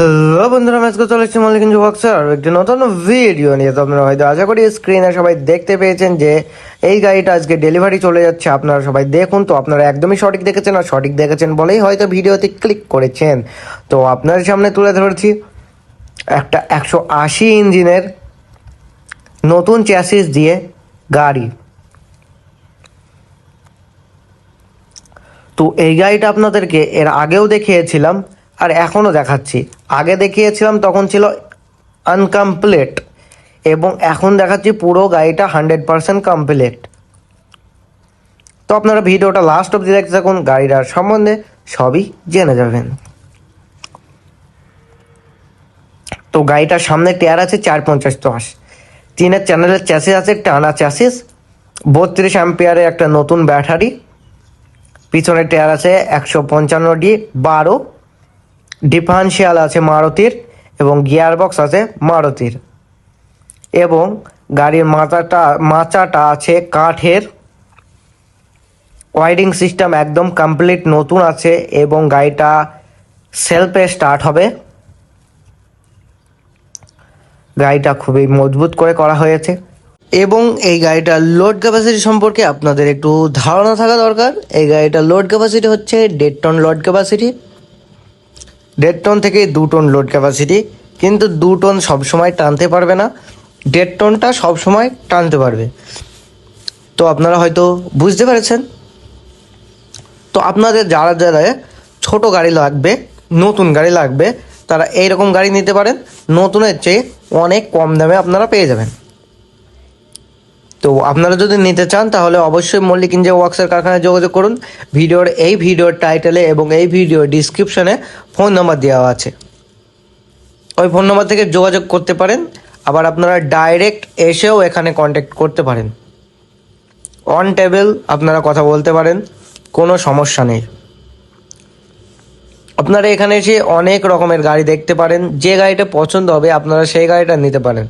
Hello বন্ধুরা আজকে চলে এসেছি মল্লিক বক্সার আর একটি নতুন ভিডিও নিয়ে। তো আপনারা হয়তো আশা করি স্ক্রিনে সবাই দেখতে পেয়েছেন যে, এই গাড়িটা আজকে ডেলিভারি চলে যাচ্ছে। আপনারা সবাই দেখুন। তো আপনারা একদমই সঠিক দেখেছেন। আর সঠিক দেখেছেন বলেই হয়তো ভিডিওতে ক্লিক করেছেন। তো আপনার সামনে তুলে ধরেছি একটা একশো আশি ইঞ্জিনের নতুন চ্যাসিস দিয়ে গাড়ি। তো এই গাড়িটা আপনাদেরকে এর আগেও দেখিয়েছিলাম। আর এখনও দেখাচ্ছি। আগে দেখিয়েছিলাম, তখন ছিল আনকমপ্লিট এবং এখন দেখাচ্ছি পুরো গাড়িটা হান্ড্রেড পারসেন্ট কমপ্লিট তো আপনারা ভিডিওটা লাস্ট অবধি দেখতে থাকুন গাড়িটার সম্বন্ধে সবই জেনে যাবেন। তো গাড়িটার সামনে টায়ার আছে চার পঞ্চাশ দশ তিনের চ্যানেলের চ্যাসিস আছে টানা চ্যাসিস বত্রিশ অ্যাম্পিয়ারের একটা নতুন ব্যাটারি পিছনের টায়ার আছে একশো পঞ্চান্ন ডি বারো ডিফারেন্সিয়াল আছে মারুতির এবং গিয়ার বক্স আছে মারুতির। এবং গাড়ির মাথাটা মাচাটা আছে কাঠের। ওয়াইডিং সিস্টেম একদম কমপ্লিট নতুন আছে এবং গাড়িটা সেলফে স্টার্ট হবে। গাড়িটা খুবই মজবুত করে করা হয়েছে। এবং এই গাড়িটার লোড ক্যাপাসিটি সম্পর্কে আপনাদের একটু ধারণা থাকা দরকার। এই গাড়িটার লোড ক্যাপাসিটি হচ্ছে দেড় টন লোড ক্যাপাসিটি দেড় টন থেকে দু টন লোড ক্যাপাসিটি কিন্তু দু টন সবসময় টানতে পারবে না, দেড় টনটা সবসময় টানতে পারবে। তো আপনারা হয়তো বুঝতে পেরেছেন। তো আপনাদের যারা যারা ছোট গাড়ি লাগবে, নতুন গাড়ি লাগবে, তারা এইরকম গাড়ি নিতে পারেন, নতুনের চেয়ে অনেক কম দামে আপনারা পেয়ে যাবেন। তো আপনারা যদি নিতে চান, তাহলে অবশ্যই মল্লিক ইঞ্জিন ওয়ার্কসের কারখানায় যোগাযোগ করুন। ভিডিওর এই ভিডিওর টাইটেলে এবং এই ভিডিওর ডিসক্রিপশনে ফোন নাম্বার দেওয়া আছে। ওই ফোন নাম্বার থেকে যোগাযোগ করতে পারেন। আবার আপনারা ডাইরেক্ট এসেও এখানে কন্ট্যাক্ট করতে পারেন। অন টেবিল আপনারা কথা বলতে পারেন, কোনো সমস্যা নেই। আপনারা এখানে এসে অনেক রকমের গাড়ি দেখতে পারেন। যে গাড়িটা পছন্দ হবে, আপনারা সেই গাড়িটা নিতে পারেন।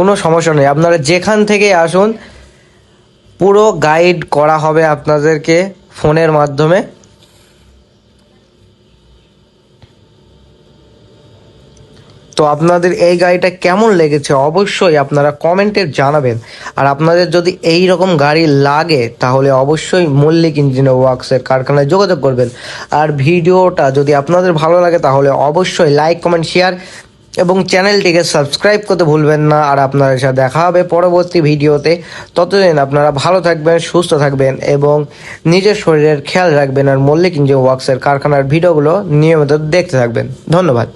কোনো সমস্যা নেই। আপনারা যেখান থেকে আসুন, পুরো গাইড করা হবে আপনাদেরকে ফোনের মাধ্যমে। তো আপনাদের এই গাড়িটা কেমন লেগেছে অবশ্যই আপনারা কমেন্টে জানাবেন। আর আপনাদের যদি এই রকম গাড়ি লাগে, তাহলে অবশ্যই মল্লিক ইঞ্জিনিয়ার ওয়ার্কসের কারখানায় যোগাযোগ করবেন। আর ভিডিওটা যদি আপনাদের ভালো লাগে, তাহলে অবশ্যই লাইক কমেন্ট শেয়ার এবং চ্যানেলটিকে সাবস্ক্রাইব করতে ভুলবেন না। আর আপনাদের সাথে দেখা হবে পরবর্তী ভিডিওতে। ততদিন আপনারা ভালো থাকবেন, সুস্থ থাকবেন এবং নিজের শরীরের খেয়াল রাখবেন আর মল্লিক ইঞ্জিন ওয়ার্কসের কারখানার ভিডিওগুলো নিয়মিত দেখতে থাকবেন। ধন্যবাদ।